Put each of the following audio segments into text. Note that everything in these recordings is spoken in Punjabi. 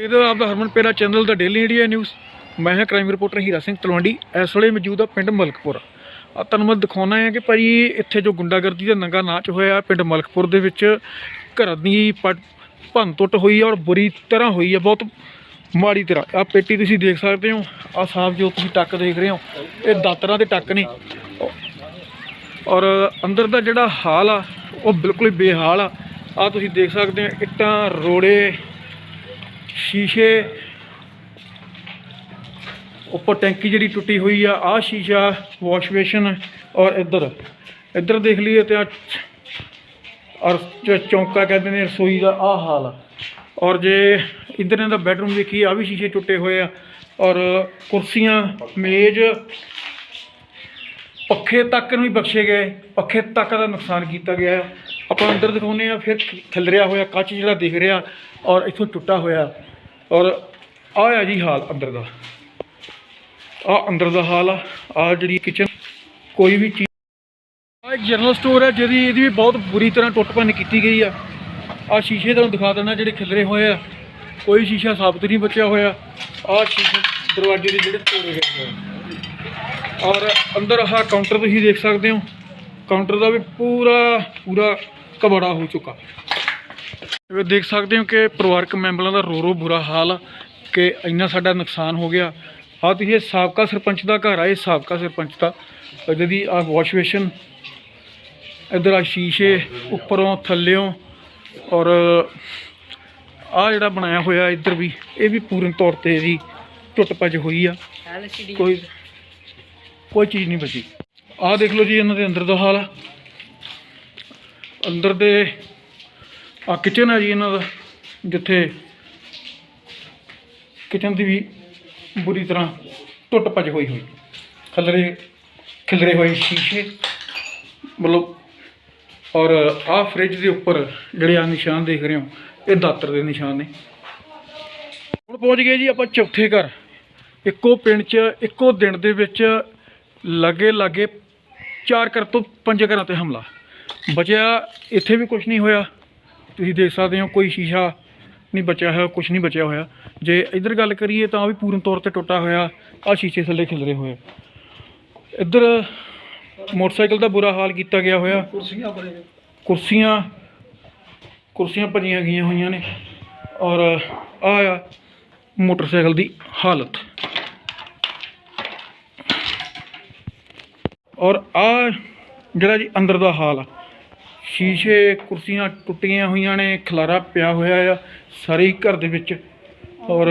ਇਹਦਾ ਆਪਦਾ ਹਰਮਨ ਪੇਰਾ ਚੈਨਲ ਦਾ ਡੇਲੀ ਇੰਡੀਆ ਨਿਊਜ਼ ਮੈਂ ਹਾਂ ਕ੍ਰਾਈਮ ਰਿਪੋਰਟਰ ਹੀਰਾ ਸਿੰਘ ਤਲਵੰਡੀ। ਇਸ ਵੇਲੇ ਮੌਜੂਦ ਆ ਪਿੰਡ ਮਲਕਪੁਰ। ਆ ਤੁਹਾਨੂੰ ਮੈਂ ਦਿਖਾਉਣਾ ਹੈ ਕਿ ਭਾਈ ਇੱਥੇ ਜੋ ਗੁੰਡਾਗਰਦੀ ਦਾ ਨੰਗਾ ਨਾਚ ਹੋਇਆ ਪਿੰਡ ਮਲਕਪੁਰ ਦੇ ਵਿੱਚ, ਘਰ ਦੀ ਪਟ- ਭੰਨ ਟੁੱਟ ਹੋਈ ਹੈ ਔਰ ਬੁਰੀ ਤਰ੍ਹਾਂ ਹੋਈ ਹੈ ਬਹੁਤ ਮਾੜੀ ਤਰ੍ਹਾਂ। ਆ ਪੇਟੀ ਤੁਸੀਂ ਦੇਖ ਸਕਦੇ ਹੋ, ਆ ਸਾਫ਼ ਜੋ ਤੁਸੀਂ ਟੱਕ ਦੇਖ ਰਹੇ ਹੋ, ਇਹ ਦਾਤਰਾਂ ਦੇ ਟੱਕ ਨੇ। ਔਰ ਅੰਦਰ ਦਾ ਜਿਹੜਾ ਹਾਲ ਆ, ਉਹ ਬਿਲਕੁਲ ਹੀ ਬੇਹਾਲ ਆ। ਆ ਤੁਸੀਂ ਦੇਖ ਸਕਦੇ ਹੋ, ਇੱਟਾਂ, ਰੋੜੇ ਸ਼ੀਸ਼ੇ ਉੱਪਰ ਟੈਂਕੀ ਜਿਹੜੀ ਟੁੱਟੀ ਹੋਈ ਆ ਆ ਸ਼ੀਸ਼ਾ ਵਾਸ਼ ਬੇਸ਼ਨ ਔਰ ਇੱਧਰ। ਇੱਧਰ ਦੇਖ ਲਈਏ ਤੇ ਆ ਔਰ ਜੋ ਚੌਂਕਾ ਕਹਿੰਦੇ ਨੇ, ਰਸੋਈ ਦਾ ਆ ਹਾਲ। ਆ ਔਰ ਜੇ ਇੱਧਰ ਇਹਦਾ ਬੈਡਰੂਮ ਦੇਖੀਏ ਆ ਵੀ ਸ਼ੀਸ਼ੇ ਟੁੱਟੇ ਹੋਏ ਆ। ਔਰ ਕੁਰਸੀਆਂ, ਮੇਜ਼, ਪੱਖੇ ਤੱਕ ਨੂੰ ਵੀ ਬਖਸ਼ੇ ਗਏ। ਪੱਖੇ ਤੱਕ ਦਾ ਨੁਕਸਾਨ ਕੀਤਾ ਗਿਆ। ਆਪਾਂ ਅੰਦਰ ਦਿਖਾਉਂਦੇ ਆ ਫਿਰ ਖਿਲਰਿਆ ਹੋਇਆ ਕੱਚ ਜਿਹੜਾ ਦਿਖ ਰਿਹਾ ਔਰ ਇੱਥੋਂ ਟੁੱਟਾ ਹੋਇਆ। ਔਰ ਆਹ ਆ ਜੀ ਹਾਲ ਅੰਦਰ ਦਾ। ਆ ਅੰਦਰ ਦਾ ਹਾਲ ਆ। ਆ ਜਿਹੜੀ ਕਿਚਨ ਕੋਈ ਵੀ ਚੀਜ਼ ਆ ਇੱਕ ਜਨਰਲ ਸਟੋਰ ਹੈ ਜਿਹਦੀ ਇਹਦੀ ਵੀ ਬਹੁਤ ਬੁਰੀ ਤਰ੍ਹਾਂ ਟੁੱਟ ਭੰਨ ਕੀਤੀ ਗਈ ਆ। ਆ ਸ਼ੀਸ਼ੇ ਤੁਹਾਨੂੰ ਦਿਖਾ ਦਿੰਦਾ ਜਿਹੜੇ ਖਿਲਰੇ ਹੋਏ ਆ। ਕੋਈ ਸ਼ੀਸ਼ਾ ਸਾਬਤ ਨਹੀਂ ਬਚਿਆ ਹੋਇਆ। ਆ ਸ਼ੀਸ਼ੇ ਦਰਵਾਜ਼ੇ ਦੇ ਜਿਹੜੇ ਤੋੜੇ ਗਏ ਹੋਏ ਆ। ਔਰ ਅੰਦਰ ਆਹ ਕਾਊਂਟਰ ਤੁਸੀਂ ਦੇਖ ਸਕਦੇ ਹੋ। ਕਾਊਂਟਰ ਦਾ ਵੀ ਪੂਰਾ ਪੂਰਾ ਕਬੜਾ ਹੋ ਚੁੱਕਾ। ਇਹ ਦੇਖ ਸਕਦੇ ਹੋ ਕਿ ਪਰਿਵਾਰਕ ਮੈਂਬਰਾਂ ਦਾ ਰੋ ਰੋ ਬੁਰਾ ਹਾਲ ਆ ਕਿ ਇੰਨਾ ਸਾਡਾ ਨੁਕਸਾਨ ਹੋ ਗਿਆ। ਆ ਤੁਸੀਂ ਇਹ ਸਾਬਕਾ ਸਰਪੰਚ ਦਾ ਘਰ ਆ ਇਹ ਸਾਬਕਾ ਸਰਪੰਚ ਦਾ। ਜਿਹਦੀ ਆ ਵਾਸ਼ ਬੇਸ਼ਨ ਇੱਧਰ ਆ ਸ਼ੀਸ਼ੇ ਉੱਪਰੋਂ ਥੱਲਿਓਂ ਔਰ ਆ ਜਿਹੜਾ ਬਣਾਇਆ ਹੋਇਆ ਇੱਧਰ ਵੀ ਇਹ ਵੀ ਪੂਰਨ ਤੌਰ ਤੇ ਇਹਦੀ ਟੁੱਟ ਭੱਜ ਹੋਈ ਆ। ਕੋਈ ਕੋਈ ਚੀਜ਼ ਨਹੀਂ ਬਚੀ। ਆਹ ਦੇਖ ਲਓ ਜੀ ਇਹਨਾਂ ਦੇ ਅੰਦਰ ਦਾ ਹਾਲ ਆ। ਅੰਦਰ ਦੇ ਆ ਕਿਚਨ ਹੈ ਜੀ ਇਹਨਾਂ ਦਾ, ਜਿੱਥੇ ਕਿਚਨ ਦੀ ਵੀ ਬੁਰੀ ਤਰ੍ਹਾਂ ਟੁੱਟ ਭੱਜ ਹੋਈ ਹੋਈ। ਖਲਰੇ, ਖਿਲਰੇ ਹੋਏ ਸ਼ੀਸ਼ੇ, ਮਤਲਬ, ਔਰ ਆਹ ਫ੍ਰਿਜ ਦੇ ਉੱਪਰ ਜਿਹੜੇ ਆ ਨਿਸ਼ਾਨ ਦੇਖ ਰਹੇ ਹੋ, ਇਹ ਦਾਤਰ ਦੇ ਨਿਸ਼ਾਨ ਨੇ। ਹੁਣ ਪਹੁੰਚ ਗਏ ਜੀ ਆਪਾਂ ਚੌਥੇ ਘਰ। ਇੱਕੋ ਪਿੰਡ 'ਚ, ਇੱਕੋ ਦਿਨ ਦੇ ਵਿੱਚ ਲਾਗੇ ਲਾਗੇ ਚਾਰ ਘਰ ਤੋਂ ਪੰਜ ਘਰਾਂ ਤੇ ਹਮਲਾ। ਬਚਿਆ ਇੱਥੇ ਵੀ ਕੁਝ ਨਹੀਂ ਹੋਇਆ। ਤੁਸੀਂ ਦੇਖ ਸਕਦੇ ਹੋ ਕੋਈ ਸ਼ੀਸ਼ਾ ਨਹੀਂ ਬਚਿਆ ਹੋਇਆ ਕੁਝ ਨਹੀਂ ਬਚਿਆ ਹੋਇਆ। ਜੇ ਇੱਧਰ ਗੱਲ ਕਰੀਏ ਤਾਂ ਵੀ ਪੂਰਨ ਤੌਰ ਤੇ ਟੁੱਟਾ ਹੋਇਆ ਆ ਸ਼ੀਸ਼ੇ ਥੱਲੇ ਖਿਲਰੇ ਹੋਏ। ਇੱਧਰ ਮੋਟਰਸਾਈਕਲ ਦਾ ਬੁਰਾ ਹਾਲ ਕੀਤਾ ਗਿਆ ਹੋਇਆ। ਕੁਰਸੀਆਂ ਕੁਰਸੀਆਂ ਕੁਰਸੀਆਂ ਭੰਨੀਆਂ ਗਈਆਂ ਹੋਈਆਂ ਨੇ ਔਰ ਆ ਆ ਮੋਟਰਸਾਈਕਲ ਦੀ ਹਾਲਤ। ਔਰ ਆ ਜਿਹੜਾ ਜੀ ਅੰਦਰ ਦਾ ਹਾਲ ਆ ਸ਼ੀਸ਼ੇ ਕੁਰਸੀਆਂ ਟੁੱਟੀਆਂ ਹੋਈਆਂ ਨੇ ਖਲਾਰਾ ਪਿਆ ਹੋਇਆ ਆ ਸਾਰੇ ਹੀ ਘਰ ਦੇ ਵਿੱਚ। ਔਰ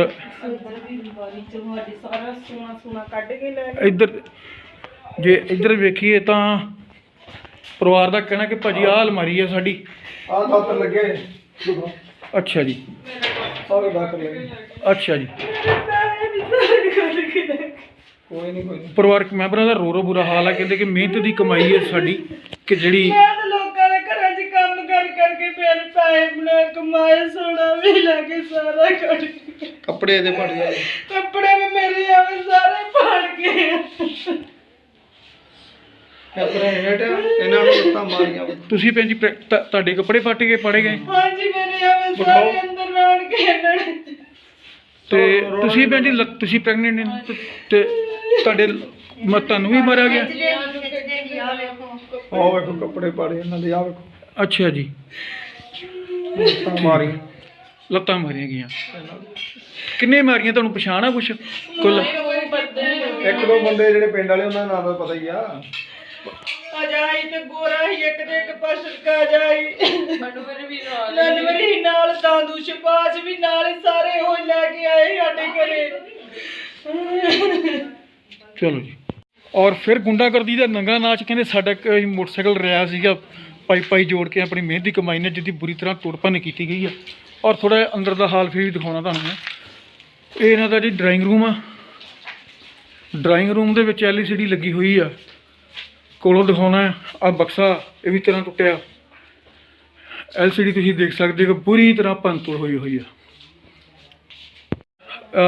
ਇੱਧਰ ਜੇ ਇੱਧਰ ਵੇਖੀਏ ਤਾਂ ਪਰਿਵਾਰ ਦਾ ਕਹਿਣਾ ਕਿ ਭਾਜੀ ਆਹ ਅਲਮਾਰੀ ਆ ਸਾਡੀ। ਆਹ ਦਾਤਰ ਲੱਗੇ ਅੱਛਾ ਜੀ। ਸਾਰੇ ਦਾਤਰ ਲੱਗੇ ਅੱਛਾ ਜੀ। ਕੋਈ ਨਹੀਂ ਕੋਈ ਪਰਿਵਾਰਕ ਮੈਂਬਰਾਂ ਦਾ ਰੋ ਰੋ ਬੁਰਾ ਹਾਲ ਆ ਕਹਿੰਦੇ ਕਿ ਮਿਹਨਤ ਦੀ ਕਮਾਈ ਹੈ ਸਾਡੀ ਕਿ ਜਿਹੜੀ ਮੈਂ ਤਾਂ ਲੋਕਾਂ ਦੇ ਘਰਾਂ 'ਚ ਕੰਮ ਕਰਕੇ ਫਿਰ ਪੈਸੇ ਬਣਾ ਕਮਾਏ ਸੋਨਾ ਵੀ ਲੈ ਕੇ ਸਾਰਾ ਕੱਢ ਕੇ। ਕੱਪੜੇ ਇਹਦੇ ਪੜ ਗਏ। ਕੱਪੜੇ ਵੀ ਮੇਰੇ ਆਵੇ ਸਾਰੇ ਫੜ ਗਏ ਕੱਪੜੇ ਹੇਠ ਇਹਨਾਂ ਨੂੰ ਲੱਤਾਂ ਮਾਰੀਆਂ। ਤੁਸੀਂ ਭੈਣ ਜੀ ਪ੍ਰੈ- ਤੁਹਾਡੇ ਕੱਪੜੇ ਫੱਟ ਗਏ ਪੜੇ ਗਏ। ਹਾਂਜੀ ਮੇਰੇ ਆਵੇ ਸਾਰੇ ਅੰਦਰ ਰਾਣ ਕੇ ਇਹਨਾਂ ਨੇ। ਤੇ ਤੁਸੀਂ ਭੈਣ ਜੀ ਲ- ਤੁਸੀਂ ਪ੍ਰੈਗਨੈਂਟ ਨੇ ਤੇ- ਤੁਹਾਡੇ ਮ- ਤੁਹਾਨੂੰ ਵੀ ਮਾਰਿਆ ਗਿਆ। ਆਹ ਵੇਖੋ ਕੱਪੜੇ ਪਾੜੇ ਇਹਨਾਂ ਦੇ ਆਹ ਵੇਖੋ। ਅੱਛਾ ਜੀ। ਲੱਤਾਂ ਮਾਰੀਆਂ। ਲੱਤਾਂ ਮਾਰੀਆਂ ਗਈਆਂ। ਕਿੰਨੇ ਮਾਰੀਆਂ ਤੁਹਾਨੂੰ ਪਛਾਣ ਆ ਕੁਛ? ਕੁੱਲ? ਇੱਕ ਦੋ ਬੰਦੇ ਜਿਹੜੇ ਪਿੰਡ ਵਾਲੇ ਉਹਨਾਂ ਦਾ ਨਾਂ ਤਾਂ ਪਤਾ ਹੀ ਆ। ਅਜਾਈ ਤੇ ਗੋਰਾ ਹੀ ਇੱਕ ਤੇ ਇੱਕ ਪਾਸੇ ਕਾ ਜਾਈ। ਨਨਵਰ ਵੀ ਨਾਲ ਨਨਵਰ ਹੀ ਨਾਲ ਦਾਦੂ ਸ਼ਪਾਜ ਵੀ ਨਾਲ ਹੀ ਸਾਰੇ ਉਹ ਲੈ ਕੇ ਆਏ ਸਾਡੇ ਘਰੇ। ਚਲੋ ਜੀ। ਔਰ ਫਿਰ ਗੁੰਡਾਗਰਦੀ ਦਾ ਨੰਗਾ ਨਾਚ ਕਹਿੰਦੇ ਸਾਡਾ ਇੱਕ ਮੋਟਰਸਾਈਕਲ ਰਿਆ ਸੀਗਾ। ਪਾਈ ਪਾਈ ਜੋੜ ਕੇ ਆਪਣੀ ਮਿਹਨਤ ਦੀ ਕਮਾਈ ਨੇ ਜਿਹਦੀ ਬੁਰੀ ਤਰ੍ਹਾਂ ਤੋੜ ਭੰਨ ਕੀਤੀ ਗਈ ਆ। ਔਰ ਥੋੜਾ ਅੰਦਰ ਦਾ ਹਾਲ ਫਿਰ ਵੀ ਦਿਖਾਉਣਾ ਤੁਹਾਨੂੰ ਮੈਂ। ਇਹ ਇਹਨਾਂ ਦਾ ਜੀ ਡਰਾਇੰਗ ਰੂਮ ਆ। ਡਰਾਇੰਗ ਰੂਮ ਦੇ ਵਿੱਚ ਐਲਸੀਡੀ ਲੱਗੀ ਹੋਈ ਆ। ਕੋਲੋਂ ਦਿਖਾਉਣਾ ਆ ਬਕਸਾ ਇਹ ਵੀ ਤਰ੍ਹਾਂ ਟੁੱਟਿਆ। ਐਲਸੀਡੀ ਤੁਸੀਂ ਦੇਖ ਸਕਦੇ ਹੋ ਪੂਰੀ ਤਰ੍ਹਾਂ ਤੋੜ ਹੋਈ ਹੋਈ ਆ।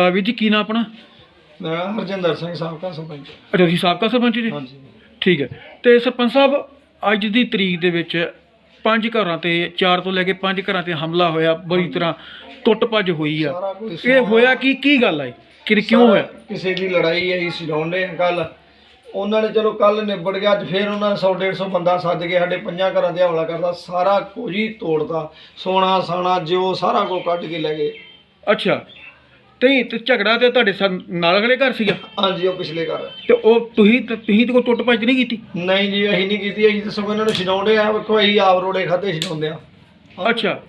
ਵੀਰ ਜੀ ਕੀ ਨਾਮ ਆਪਣਾ? ਹਰਜਿੰਦਰ ਸਿੰਘ ਸਾਬਕਾ ਸਰਪੰਚ। ਅੱਛਾ ਤੁਸੀਂ ਸਾਬਕਾ ਸਰਪੰਚ ਜੀ? ਹਾਂਜੀ। ਠੀਕ ਹੈ। ਤੇ ਸਰਪੰਚ ਸਾਹਿਬ ਅੱਜ ਦੀ ਤਰੀਕ ਦੇ ਵਿੱਚ ਪੰਜ ਘਰਾਂ ਤੇ ਚਾਰ ਤੋਂ ਲੈ ਕੇ ਪੰਜ ਘਰਾਂ ਤੇ ਹਮਲਾ ਹੋਇਆ ਬੜੀ ਤਰ੍ਹਾਂ ਟੁੱਟ ਭੱਜ ਹੋਈ ਆ। ਸਾਰਾ ਇਹ ਹੋਇਆ ਕੀ ਕੀ ਗੱਲ ਹੈ ਕਿ ਕਿਉਂ ਹੋਇਆ? ਕਿਸੇ ਦੀ ਲੜਾਈ ਆਈ ਸਿਡਾਉਂਦੇ ਕੱਲ ਉਹਨਾਂ ਨੇ ਚਲੋ ਕੱਲ ਨਿਬੜ ਗਿਆ ਅੱਜ ਫੇਰ ਉਹਨਾਂ ਨੇ 100 150 ਬੰਦਾ ਸੱਦ ਕੇ ਸਾਡੇ ਪੰਜਾਂ ਘਰਾਂ ਤੇ ਹਮਲਾ ਕਰਦਾ ਸਾਰਾ ਕੁਝ ਹੀ ਤੋੜਦਾ ਸੋਨਾ ਸਾਣਾ ਜਿਉ ਸਾਰਾ ਕੁਝ ਕੱਢ ਕੇ ਲੈ ਗਏ। ਅੱਛਾ। ਤੇ ਤੇ ਝਗੜਾ ਤੇ ਤੁਹਾਡੇ ਸਾ- ਨਾਲ ਅਗਲੇ ਘਰ ਸੀਗਾ? ਹਾਂਜੀ ਉਹ ਪਿਛਲੇ ਘਰ। ਤੇ ਉਹ ਤੁਸੀਂ ਤੇ- ਤੁਸੀਂ ਤੇ ਕੋਈ ਟੁੱਟ ਭੱਜ ਨਹੀਂ ਕੀਤੀ? ਨਹੀਂ ਜੀ ਅਸੀਂ ਨਹੀਂ ਕੀਤੀ। ਅਸੀਂ ਤਾਂ ਸਗੋਂ ਇਹਨਾਂ ਨੂੰ ਛਡਾਉਂਦੇ ਆ। ਵੇਖੋ ਅਸੀਂ ਆਪ ਰੋੜੇ ਖਾਦੇ ਛਡਾਉਂਦੇ ਆ। ਅੱਛਾ।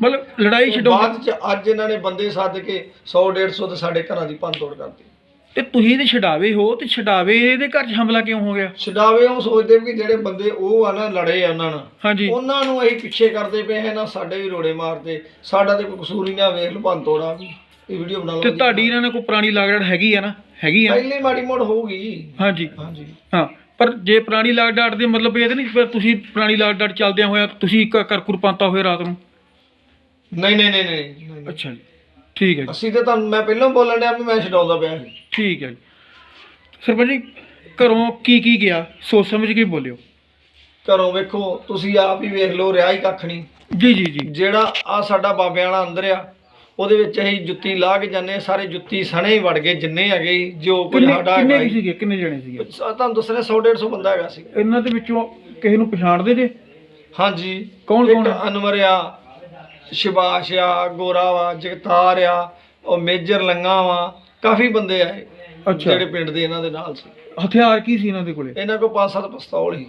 ਮਤਲਬ ਲੜਾਈ ਛਡੋ ਬਾਅਦ ਚ ਅੱਜ ਇਹਨਾਂ ਨੇ ਬੰਦੇ ਸੱਦ ਕੇ 100 150 ਤੇ ਸਾਡੇ ਘਰਾਂ ਦੀ ਭੰਨ ਤੋੜ ਕਰਤੀ। ਤੇ ਤੁਸੀਂ ਤੇ ਛਡਾਵੇ ਹੋ ਤੇ ਛਡਾਵੇ ਦੇ ਘਰ 'ਚ ਹਮਲਾ ਕਿਉਂ ਹੋ ਗਿਆ? ਛਡਾਵੇ ਉਹ ਸੋਚਦੇ ਵੀ ਜਿਹੜੇ ਬੰਦੇ ਉਹ ਆ ਨਾ ਲੜੇ ਆ ਉਹਨਾਂ ਨਾਲ। ਹਾਂਜੀ। ਉਹਨਾਂ ਨੂੰ ਅਸੀਂ ਪਿੱਛੇ ਕਰਦੇ ਪਏ ਆ ਨਾ ਸਾਡੇ ਵੀ ਰੋੜੇ ਮਾਰਦੇ। ਸਾਡਾ ਤੇ ਕੋਈ ਕਸੂਰ ਹੀ ਨਾ ਵੇਖ ਲਓ ਭੰਨ ਤੋੜਾ ਵੀ। ਇਹ ਵੀਡੀਓ ਬਣਾ ਲਓ ਤੇ ਤੁਹਾਡੀ ਇਹਨਾਂ ਨਾਲ ਕੋਈ ਪੁਰਾਣੀ ਲਾਗੜ ਹੈਗੀ ਆ ਨਾ? ਹੈਗੀ ਆ? ਪਹਿਲੀ ਮਾੜੀ ਮੋੜ ਹੋਊਗੀ ਹਾਂਜੀ। ਹਾਂਜੀ। ਹਾਂ ਪਰ ਜੇ ਪੁਰਾਣੀ ਲਾਗ ਡਾਟ ਦੇ ਮਤਲਬ ਇਹ ਤਾਂ ਨਹੀਂ ਫਿਰ ਤੁਸੀਂ ਪੁਰਾਣੀ ਲਾਗ ਡਾਟ ਚੱਲਦਿਆਂ ਹੋਇਆ ਤੁਸੀਂ ਕ- ਕਰ ਕੁਰਪਾਂਤਾ ਹੋਏ ਰਾਤ ਨੂੰ? ਨਹੀਂ ਨਹੀਂ ਨਹੀਂ ਨਹੀਂ। ਅੱਛਾ ਜੀ। ਠੀਕ ਹੈ ਜੀ। ਅਸੀਂ ਤੇ ਤੁਹਾਨੂੰ ਮੈਂ ਪਹਿਲਾਂ ਬੋਲਣ ਡਿਆ ਵੀ ਮੈਂ ਛਡਾਉਂਦਾ ਪਿਆ ਸੀ। ਠੀਕ ਹੈ ਜੀ। ਸਰਪੰਚ ਜੀ ਘਰੋਂ ਕੀ ਕੀ ਗਿਆ? ਸੋਚ ਸਮਝ ਕੇ ਬੋਲਿਓ। ਘਰੋਂ ਵੇਖੋ ਤੁਸੀਂ ਆਪ ਹੀ ਵੇਖ ਲਓ ਰਿਹਾ ਹੀ ਕੱਖ ਨਹੀਂ। ਜੀ ਜੀ ਜੀ। ਜਿਹੜਾ ਆ ਸਾਡਾ ਬਾਬਿਆਂ ਵਾਲਾ ਅੰਦਰ ਆ ਉਹਦੇ ਵਿੱਚ ਅਸੀਂ ਜੁੱਤੀ ਲਾ ਕੇ ਜਾਂਦੇ ਹਾਂ, ਸਾਰੇ ਜੁੱਤੀ ਸਣੇ ਹੀ ਵੜ ਗਏ ਜਿੰਨੇ ਹੈਗੇ ਸੀ, ਜੋ ਕੁਝ ਕਿੰਨੇ ਸਾਡਾ ਕਿੰਨੇ ਹੈਗਾ ਕੁ ਸੀ। ਸੀਗੇ? ਕਿੰਨੇ ਜਣੇ ਸੀਗੇ? ਤੁਹਾਨੂੰ ਦੱਸਣਾ 100 150 ਬੰਦਾ ਹੈਗਾ ਸੀ ਇਹਨਾਂ ਦੇ ਵਿੱਚੋਂ ਕਿਸੇ ਨੂੰ ਪਛਾਣਦੇ ਜੇ? ਹਾਂਜੀ। ਕੌਣ ਇੱਕ ਕੌਣ? ਆ? ਅਨਵਰ ਆ ਸ਼ਿਬਾਸ਼ ਆ ਗੋਰਾ ਵਾ ਜਗਤਾਰ ਆ ਉਹ ਮੇਜਰ ਲੰਗਾ ਵਾ ਕਾਫੀ ਬੰਦੇ ਆਏ ਅੱਛਾ। ਜਿਹੜੇ ਪਿੰਡ ਦੇ ਇਹਨਾਂ ਦੇ ਨਾਲ ਸੀ। ਹਥਿਆਰ ਕੀ ਸੀ ਇਹਨਾਂ ਦੇ ਕੋਲੇ? ਇਹਨਾਂ ਕੋਲ ਪੰਜ ਸੱਤ ਪਿਸਤੌਲ ਸੀ।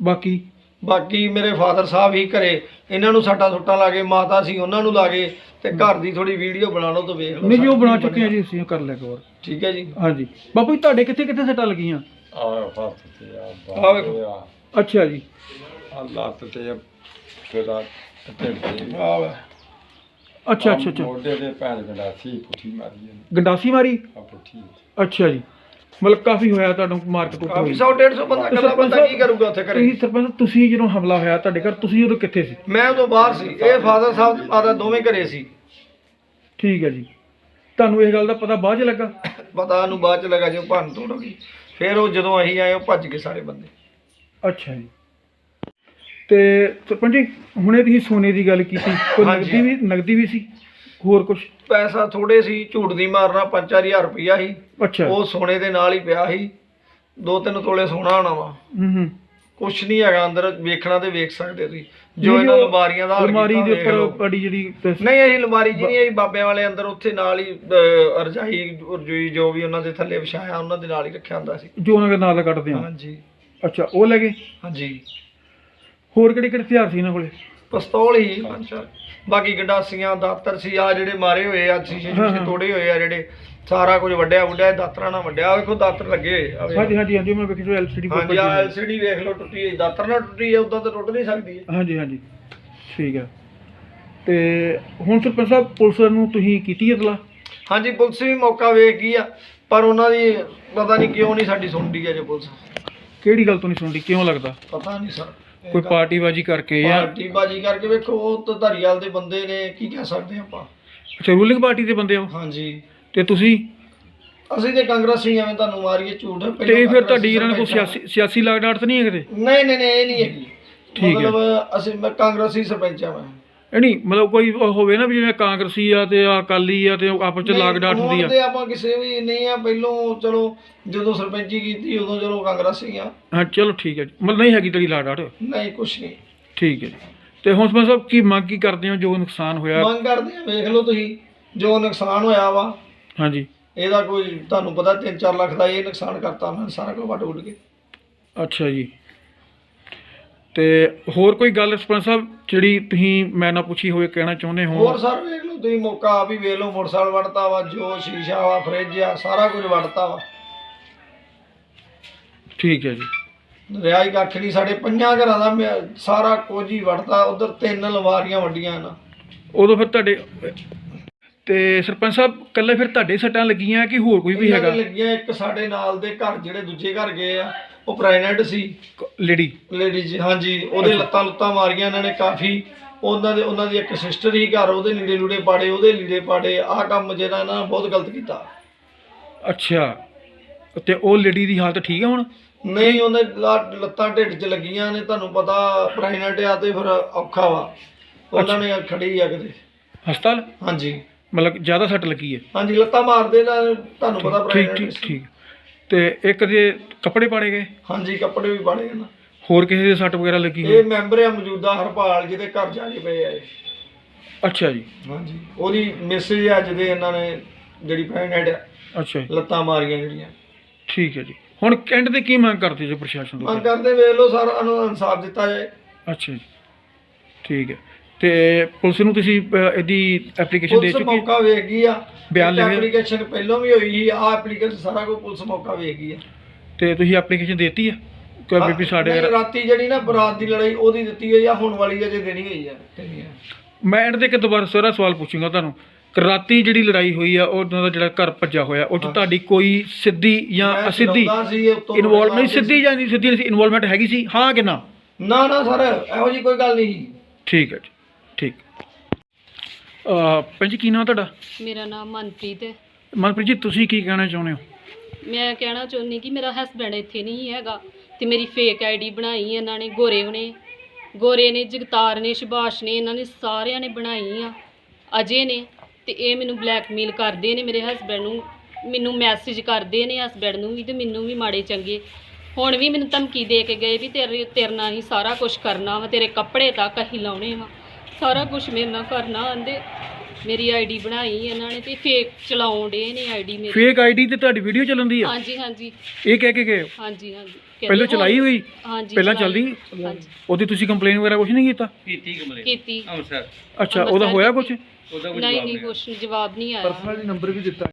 ਬਾਕੀ ਬਾਕੀ ਮੇਰੇ ਫਾਦਰ ਸਾਹਿਬ ਹੀ ਘਰੇ ਇਹਨਾਂ ਨੂੰ ਸੱਟਾਂ ਸੁੱਟਾਂ ਲਾ ਕੇ ਮਾਤਾ ਸੀ ਉਹਨਾਂ ਨੂੰ ਲਾ ਕੇ ਤੇ ਘਰ ਦੀ ਥੋੜੀ ਵੀਡੀਓ ਬਣਾ ਲਓ ਤਾਂ ਵੇਖ ਲਓ ਨਹੀਂ ਜੀ ਉਹ ਬਣਾ ਚੁੱਕੇ ਆ। ਜੀ ਅਸੀਂ ਕਰ ਲਿਆ ਕਵਰ ਠੀਕ ਹੈ ਜੀ। ਹਾਂਜੀ। ਬਾਪੂ ਜੀ ਤੁਹਾਡੇ ਕਿੱਥੇ ਕਿੱਥੇ ਸੱਟਾਂ ਲੱਗੀਆਂ? ਆ ਫਸ ਤੇ ਆ ਆਹ ਵੇਖੋ। ਆ। ਅੱਛਾ ਜੀ। ਲੱਤ ਤੇ ਫਿਰ ਆ ਤੇ। ਆਹ ਵੇ। ਅੱਛਾ ਅੱਛਾ ਅੱਛਾ। ਮੋਢੇ ਦੇ ਪੈਰ ਗੰਡਾ ਸੀ ਪੁੱਠੀ ਮਾਰੀ ਇਹਨੇ, ਗੰਡਾਸੀ ਮਾਰੀ? ਆ ਪੁੱਠੀ। ਅੱਛਾ ਜੀ। ਮਤਲਬ ਕਾਫੀ ਹੋਇਆ ਤੁਹਾਨੂੰ ਮਾਰਕ ਟੁੱਟ ਕਾਫੀ ਹੋਈ 100 150 ਬੰਦਾ ਬੰਦਾ ਕੀ ਕਰੂਗਾ ਉੱਥੇ ਘਰੇ? ਤੁਸੀਂ ਸਰਪੰਚ ਤੁਸੀਂ ਜਦੋਂ ਹਮਲਾ ਹੋਇਆ ਤੁਹਾਡੇ ਘਰ ਤੁਸੀਂ ਉਦੋਂ ਕਿੱਥੇ ਸੀ? ਮੈਂ ਉਦੋਂ ਬਾਹਰ ਸੀ। ਇਹ ਫਾਦਰ ਸਾਹਿਬ ਮਾਤਾ ਦੋਵੇਂ ਘਰੇ ਸੀ। ਠੀਕ ਹੈ ਜੀ। ਤੁਹਾਨੂੰ ਇਹ ਗੱਲ ਦਾ ਪਤਾ ਬਾਅਦ ਚ ਲੱਗਾ? ਪਤਾ ਨੂੰ ਬਾਅਦ ਚ ਲੱਗਾ ਜੋ ਭੰਨ ਤੋੜ ਹੋ ਗਈ। ਫਿਰ ਉਹ ਜਦੋਂ ਅਸੀਂ ਆਏ ਉਹ ਭੱਜ ਗਏ ਸਾਰੇ ਬੰਦੇ। ਅੱਛਾ ਜੀ। ਤੇ ਸਰਪੰਚ ਜੀ ਹੁਣੇ ਤੁਸੀਂ ਸੋਨੇ ਦੀ ਗੱਲ ਕੀਤੀ। ਕੋਈ ਹਾਂਜੀ। ਨਗਦੀ ਵੀ ਨਗਦੀ ਵੀ ਸੀ? ਹੋਰ ਕੁਝ ਪੈਸਾ ਥੋੜੇ ਸੀ ਝੂਠ ਦੀ ਮਾਰਨਾ 5-4000 ਰੁਪਈਆ ਸੀ। ਅੱਛਾ। ਉਹ ਸੋਨੇ ਦੇ ਨਾਲ ਹੀ ਪਿਆ ਸੀ। ਦੋ ਤਿੰਨ ਤੋਲੇ ਸੋਨਾ ਹੋਣਾ ਵਾ। ਹੂੰ ਹੂੰ। ਕੁਛ ਨਹੀਂ ਹੈਗਾ ਅੰਦਰ ਵੇਖਣਾ ਤੇ ਵੇਖ ਸਕਦੇ ਤੁਸੀਂ। ਜੋ ਇਹਨਾਂ ਉਹ ਅਲਮਾਰੀਆਂ ਦਾ ਅਲਮਾਰੀ ਦੇ। ਉੱਪਰ ਅੜੀ ਜਿਹੜੀ ਨਹੀਂ ਇਹ ਅਲਮਾਰੀ ਜੀ ਨਹੀਂ ਇਹ ਬਾਬਿਆਂ ਵਾਲੇ ਅੰਦਰ ਉੱਥੇ ਨਾਲ ਹੀ ਰਜਾਈ ਰਜੂਈ ਜੋ ਵੀ ਉਹਨਾਂ ਦੇ ਥੱਲੇ ਵਿਛਾਇਆ ਉਹਨਾਂ ਦੇ ਨਾਲ ਹੀ ਰੱਖਿਆ ਹੁੰਦਾ ਸੀ। ਜੋ ਉਹਨਾਂ ਦੇ ਨਾਲ ਕੱਢਦੇ ਆ। ਹਾਂਜੀ। ਅੱਛਾ ਉਹ ਲੈ ਗਏ? ਹਾਂਜੀ। ਹੋਰ ਕਿਹੜੇ ਕਿਹੜੇ ਹਥਿਆਰ ਸੀ ਇਹਨਾਂ ਕੋਲੇ? ਪਿਸਤੌਲ ਹੀ। ਬਾਕੀ ਗੰਡਾਸੀਆਂ ਦਾਤਰ ਸੀ ਆ ਜਿਹੜੇ ਮਾਰੇ ਹੋਏ ਆ ਸ਼ੀਸ਼ੇ ਹਾਂ, ਸ਼ੀਸ਼ੇ ਹਾਂ। ਤੋੜੇ ਹੋਏ ਆ ਜਿਹੜੇ। ਸਾਰਾ ਕੁਝ ਵੱਡਿਆ ਵੱਡਿਆ ਦਾਤਰਾਂ ਨਾਲ ਵੱਡਿਆ। ਵੇਖੋ ਦਾਤਰ ਲੱਗੇ ਹੋਏ ਆ। ਵੇਖੋ। ਹਾਂਜੀ ਹਾਂਜੀ ਹਾਂਜੀ ਮੈਂ ਵੇਖੀ ਜੋ ਐਲਸੀਡੀ ਹਾਂਜੀ ਆ ਐਲਸੀਡੀ ਵੇਖ ਲਓ ਟੁੱਟੀ ਹੋਈ। ਦਾਤਰ ਨਾਲ ਟੁੱਟੀ ਹੈ ਉਦਾਂ ਤਾਂ ਟੁੱਟ ਨਹੀਂ ਸਕਦੀ ਹੈ ਹਾਂਜੀ ਹਾਂਜੀ। ਠੀਕ ਹੈ ਤੇ ਹੁਣ ਸਰਪੰਚ ਸਾਹਿਬ ਪੁਲਿਸ ਨੂੰ ਤੁਸੀਂ ਕੀਤੀ ਇਤਲਾ ਹਾਂਜੀ ਪੁਲਿਸ ਵੀ ਮੌਕਾ ਵੇਖ ਗਈ ਆ ਪਰ ਉਹਨਾਂ ਦੀ ਪਤਾ ਨਹੀਂ ਕਿਉਂ ਨਹੀਂ ਸਾਡੀ ਸੁਣਦੀ ਹੈ ਜੇ ਪੁਲਿਸ। ਕਿਹੜੀ ਗੱਲ ਤੋਂ ਨਹੀਂ ਸੁਣਦੀ? ਕਿਉਂ ਲੱਗਦਾ? ਪਤਾ ਨਹੀਂ ਸਰ। ਕੋਈ ਪਾਰਟੀਬਾਜੀ ਕਰਕੇ ਜਾਂ ਪਾਰਟੀ ਬਾਜੀ ਕਰਕੇ ਵੇਖੋ ਉਹ ਤਾਂ ਧਾਰੀਵਾਲ ਦੇ ਬੰਦੇ ਨੇ ਕੀ ਕਹਿ ਸਕਦੇ ਆਪਾਂ? ਅੱਛਾ ਰੂਲਿੰਗ ਪਾਰਟੀ ਦੇ ਬੰਦੇ ਹੋ? ਹਾਂਜੀ। ਤੇ ਤੁਸੀਂ? ਅਸੀਂ ਤੇ ਕਾਂਗਰਸੀ ਐਵੇਂ ਤੁਹਾਨੂੰ ਮਾਰੀਏ ਝੂਠ। ਤੇ ਫਿਰ ਕਾਂਗਰਸੀ ਤੁਹਾਡੀ ਇਹਨਾਂ ਨੂੰ ਕੋਈ ਸਰਪੰਚ ਆ। ਸਿਆਸੀ ਸਿਆਸੀ ਲਾਗ ਡਾਟ ਤਾਂ ਨਹੀਂ ਹੈ ਕਿਤੇ? ਨਹੀਂ ਨਹੀਂ ਨਹੀਂ ਇਹ ਨਹੀਂ ਹੈਗੀ। ਠੀਕ ਹੈ। ਮਤਲਬ ਅਸੀਂ ਮੈਂ ਕਾਂਗਰਸੀ ਸਰਪੰਚ ਆ ਮੈਂ। ਇਹ ਨਹੀਂ ਮਤਲਬ ਕੋਈ ਉਹ ਹੋਵੇ ਨਾ ਵੀ ਜਿਵੇਂ ਕਾਂਗਰਸੀ ਆ ਤੇ ਆ ਅਕਾਲੀ ਆ ਤੇ ਆਪਸ ਚ ਲਾਗ ਡਾਟ ਹੁੰਦੀ ਹੁਣ ਆ। ਤੇ ਆਪਾਂ ਕਿਸੇ ਵੀ ਨਹੀਂ ਆ ਪਹਿਲੋਂ ਚਲੋ ਜਦੋਂ ਸਰਪੰਚੀ ਕੀਤੀ ਉਦੋਂ ਚਲੋ ਕਾਂਗਰਸੀ ਆ। ਹਾਂ ਚਲੋ ਠੀਕ ਹੈ ਜੀ। ਮਤਲਬ ਨਹੀਂ ਹੈਗੀ ਤੇਰੀ ਲਾਗ ਡਾਟ ਨਹੀਂ ਕੁਛ ਨਹੀਂ। ਠੀਕ ਹੈ ਜੀ। ਤੇ ਹੁਣ ਸਰਪੰਚ ਸਾਹਿਬ ਕੀ ਮੰਗ ਕੀ ਕਰਦੇ ਹੋ ਜੋ ਨੁਕਸਾਨ ਹੋਇਆ? ਮੰਗ ਕਰਦੇ ਆ ਵੇਖ ਲਓ ਤੁਸੀਂ ਜੋ ਨੁਕਸਾਨ ਹੋਇਆ ਵਾ। ਹਾਂਜੀ ਇਹਦਾ ਕੋਈ ਤੁਹਾਨੂੰ ਪਤਾ 3-4 ਲੱਖ ਦਾ ਇਹ ਨੁਕਸਾਨ ਕਰਤਾ ਮੈਂ ਸਾਰਾ ਕੁਝ ਵੱਟ ਉੱਡ ਕੇ। ਅੱਛਾ ਜੀ। ਤੇ ਹੋਰ ਕੋਈ ਗੱਲ ਸਰਪੰਚ ਸਾਹਿਬ ਜਿਹੜੀ ਤੁਸੀਂ ਮੈਂ ਨਾ ਪੁੱਛੀ ਹੋਵੇ ਕਹਿਣਾ ਚਾਹੁੰਦੇ ਹੋ? ਹੋਰ ਸਰ ਵੇਖ ਲਓ ਤੁਸੀਂ ਮੌਕਾ ਆਪ ਹੀ ਵੇਖ ਲਓ ਮੋਟਰਸਾਈਕਲ ਵੜਤਾ ਵਾ ਜੋ ਸ਼ੀਸ਼ਾ ਵਾ ਫ੍ਰਿਜ ਆ ਸਾਰਾ ਕੁਝ ਵੜਤਾ ਵਾ। ਠੀਕ ਹੈ ਜੀ। ਰਿਆਈ ਕੱਖ ਨਹੀਂ ਸਾਡੇ ਪੰਜਾਂ ਘਰਾਂ ਦਾ ਮੈਂ ਸਾਰਾ ਕੁਝ ਹੀ ਵੜਤਾ ਉਧਰ ਤਿੰਨ ਲਵਾਰੀਆਂ ਵੱਡੀਆਂ ਨਾ ਉਦੋਂ ਫਿਰ ਤੁਹਾਡੇ ਤੇ ਸਰਪੰਚ ਸਾਹਿਬ ਕੱਲੇ ਫਿਰ ਤੁਹਾਡੇ ਸੱਟਾਂ ਲੱਗੀਆਂ ਕਿ ਹੋਰ ਕੋਈ ਵੀ ਹੈਗਾ? ਲੱਗੀਆਂ ਇੱਕ ਸਾਡੇ ਨਾਲ ਦੇ ਘਰ ਜਿਹੜੇ ਦੂਜੇ ਘਰ ਗਏ ਆ ਉਹ ਪ੍ਰੈਗਨੈਂਟ ਸੀ। ਲੇਡੀ? ਲੇਡੀਜ਼ ਹਾਂਜੀ ਉਹਦੇ ਲੱਤਾਂ ਲੁੱਤਾਂ ਮਾਰੀਆਂ ਇਹਨਾਂ ਨੇ ਕਾਫੀ। ਉਹਨਾਂ ਦੇ ਉਹਨਾਂ ਦੀ ਇੱਕ ਸਿਸਟਰ ਹੀ ਘਰ ਉਹਦੇ ਲੀੜੇ ਲੂੜੇ ਪਾੜੇ ਉਹਦੇ ਲੀੜੇ ਪਾੜੇ ਆਹ ਕੰਮ ਜਿਹੜਾ ਇਹਨਾਂ ਨੇ ਬਹੁਤ ਗਲਤ ਕੀਤਾ। ਅੱਛਾ। ਤੇ ਉਹ ਲੇਡੀ ਦੀ ਹਾਲਤ ਠੀਕ ਹੈ ਹੁਣ? ਨਹੀਂ ਉਹਨੇ ਲਾ- ਲੱਤਾਂ ਢਿੱਡ 'ਚ ਲੱਗੀਆਂ ਨੇ ਤੁਹਾਨੂੰ ਪਤਾ ਪ੍ਰੈਗਨੈਂਟ ਆ ਤੇ ਫਿਰ ਔਖਾ ਵਾ। ਉਹਨਾਂ ਨੇ ਖੜੀ ਆ ਕਿਤੇ। ਹਸਪਤਾਲ? ਹਾਂਜੀ। ਮਤਲਬ ਜ਼ਿਆਦਾ ਸੱਟ ਲੱਗੀ ਹੈ। ਹਾਂਜੀ ਲੱਤਾਂ ਮਾਰਦੇ ਨਾ ਤੁਹਾਨੂੰ ਪਤਾ ਠੀਕ ਠੀਕ ਠੀਕ। ਤੇ ਇੱਕ ਦੇ ਕੱਪੜੇ ਪਾੜੇ ਗਏ? ਹਾਂਜੀ ਕੱਪੜੇ ਵੀ ਪਾੜੇ ਨਾ। ਹੋਰ ਕਿਸੇ ਦੇ ਸੱਟ ਵਗੈਰਾ ਲੱਗੀ ਹੋਈ? ਇਹ ਮੈਂਬਰ ਆ ਮੌਜੂਦਾ ਹਰਪਾਲ ਜਿਹਦੇ ਘਰ ਜਾ ਕੇ ਪਏ ਆ ਇਹ। ਅੱਛਾ ਜੀ। ਹਾਂਜੀ ਉਹਦੀ ਮੈਸੇਜ ਆ ਜਿਹਦੇ ਇਹਨਾਂ ਨੇ ਜਿਹੜੀ ਪ੍ਰੈਗਨੈਂਟ ਆ ਅੱਛਾ ਜੀ। ਲੱਤਾਂ ਮਾਰੀਆਂ ਜਿਹੜੀਆਂ। ਠੀਕ ਹੈ ਜੀ। ਹੁਣ ਐਂਡ ਤੇ ਕੀ ਮੰਗ ਕਰਦੇ ਜੀ ਪ੍ਰਸ਼ਾਸਨ ਤੋਂ? ਮੰਗ ਕਰਦੇ ਵੇਖ ਲਓ ਸਾਰਾ ਨੂੰ ਇਨਸਾਫ ਦਿੱਤਾ ਜਾਏ। ਅੱਛਾ ਜੀ। ਠੀਕ ਹੈ। ਤੇ ਪੁਲਿਸ ਨੂੰ ਤੁਸੀਂ ਇਹਦੀ ਐਪਲੀਕੇਸ਼ਨ ਦੇ ਪੁਲਿਸ ਚੁੱਕੀ? ਮੌਕਾ ਵੇਖ ਗਈ ਆ। ਬਿਆਨ ਲਿਖਿਆ? ਐਪਲੀਕੇਸ਼ਨ ਪਹਿਲਾਂ ਵੀ ਹੋਈ ਸੀ ਆ ਐਪਲੀਕੇਸ਼ਨ ਸਾਰਾ ਕੁਝ ਪੁਲਿਸ ਮੌਕਾ ਵੇਖ ਗਈ ਆ। ਤੇ ਤੁਸੀਂ ਐਪਲੀਕੇਸ਼ਨ ਦੇਤੀ ਹੈ ਕਿ ਬੀਬੀ ਸਾਡੇ ਨਹੀਂ, ਰਾਤੀ ਜਿਹੜੀ ਨਾ ਬਰਾਤ ਦੀ ਲੜਾਈ ਉਹਦੀ ਦਿੱਤੀ ਹੋਈ ਆ ਹੁਣ ਵਾਲੀ ਅਜੇ ਦੇਣੀ ਹੋਈ ਆ। ਦੇਣੀ ਆ। ਮੈਂ ਐਂਡ ਤੇ ਇੱਕ ਦੁਬਾਰਾ ਸਾਰਾ ਸਵਾਲ ਪੁੱਛੂੰਗਾ ਤੁਹਾਨੂੰ। ਕਿ ਰਾਤੀ ਜਿਹੜੀ ਲੜਾਈ ਹੋਈ ਆ ਉਹਨਾਂ ਦਾ ਜਿਹੜਾ ਘਰ ਭੱਜਾ ਹੋਇਆ ਉਹ 'ਚ ਤੁਹਾਡੀ ਕੋਈ ਸਿੱਧੀ ਜਾਂ ਮੈਂ ਅਸਿੱਧੀ ਚਲਾਉਂਦਾ ਸੀ ਉੱਤੋਂ ਇਨਵੋਲਵ ਨਹੀਂ ਮਾਰਦੇ ਸਿੱਧੀ ਜਾਂ ਨਹੀਂ ਸਿੱਧੀ ਇਨਵੋਲਵਮੈਂਟ ਹੈਗੀ ਸੀ ਹਾਂ ਕਿ ਨਾ? ਨਾ ਨਾ ਸਰ ਇਹੋ ਜੀ ਕੋਈ ਗੱਲ ਨਹੀਂ। ਠੀਕ ਹੈ ਜੀ। ਠੀਕ। ਅ ਪੰਜੀ ਕੀ ਨਾਮ ਤੁਹਾਡਾ? ਮੇਰਾ ਨਾਮ ਮਨਪ੍ਰੀਤ ਹੈ। ਮਨਪ੍ਰੀਤ ਜੀ ਤੁਸੀਂ ਕੀ ਕਹਿਣਾ ਚਾਹੁੰਦੇ ਹੋ? ਮੈਂ ਕਹਿਣਾ ਚਾਹੁੰਦੀ ਕਿ ਮੇਰਾ ਹਸਬੈਂਡ ਇੱਥੇ ਨਹੀਂ ਹੈਗਾ ਤੇ ਮੇਰੀ ਫੇਕ ਆਈਡੀ ਬਣਾਈ ਇਹਨਾਂ ਨੇ ਗੋਰੇ ਨੇ ਗੋਰੇ ਨੇ ਜਗਤਾਰ ਨੇ ਸੁਭਾਸ਼ ਨੇ ਇਹਨਾਂ ਨੇ ਸਾਰਿਆਂ ਨੇ ਬਣਾਈ ਆ ਅਜੇ ਨੇ। ਤੇ ਇਹ ਮੈਨੂੰ ਬਲੈਕਮੇਲ ਕਰਦੇ ਨੇ ਮੇਰੇ ਹਸਬੈਂਡ ਨੂੰ ਮੈਨੂੰ ਮੈਸੇਜ ਕਰਦੇ ਨੇ ਹਸਬੈਂਡ ਨੂੰ ਵੀ ਤੇ ਮੈਨੂੰ ਵੀ ਮਾੜੇ ਚੰਗੇ। ਹੁਣ ਵੀ ਮੈਨੂੰ ਧਮਕੀ ਦੇ ਕੇ ਗਏ ਵੀ ਤੇਰੇ ਤੇਰੇ ਨਾਲ ਹੀ ਸਾਰਾ ਕੁਝ ਕਰਨਾ ਵਾ ਤੇਰੇ ਕੱਪੜੇ ਤੱਕ ਅਸੀਂ ਲਾਉਣੇ ਵਾ। ਸਾਰਾ ਕੁਝ ਮੇਰੇ ਨਾਲ ਕਰਨਾ ਆਂਦੇ ਮੇਰੀ ਆਈਡੀ ਬਣਾਈ ਇਹਨਾਂ ਨੇ ਤੇ ਫੇਕ ਚਲਾਉਣ ਡੇ ਨੇ ਆਈਡੀ ਮੇਰੀ। ਫੇਕ ਆਈਡੀ ਤੇ ਤੁਹਾਡੀ ਵੀਡੀਓ ਚੱਲਦੀ ਆ? ਹਾਂਜੀ ਹਾਂਜੀ। ਇਹ ਕਹਿ ਕੇ ਗਏ ਹੋ? ਹਾਂਜੀ ਹਾਂਜੀ। ਕਹਿੰਦੇ ਪਹਿਲਾਂ ਚਲਾਈ ਹੋਈ? ਹਾਂਜੀ ਪਹਿਲਾਂ ਚਲਾਈ। ਚੱਲਦੀ? ਹਾਂਜੀ। ਉਹਦੀ ਤੁਸੀਂ ਕੰਪਲੇਨ ਵਗੈਰਾ ਕੁਝ ਨਹੀਂ ਕੀਤਾ? ਕੀਤੀ ਅੱਛਾ ਉਹਦਾ ਹੋਇਆ ਕੁਝ ਨਹੀਂ ਨਹੀਂ ਕੁਛ ਜਵਾਬ ਨਹੀਂ ਆਇਆ। ਨੰਬਰ ਵੀ ਦਿੱਤਾ।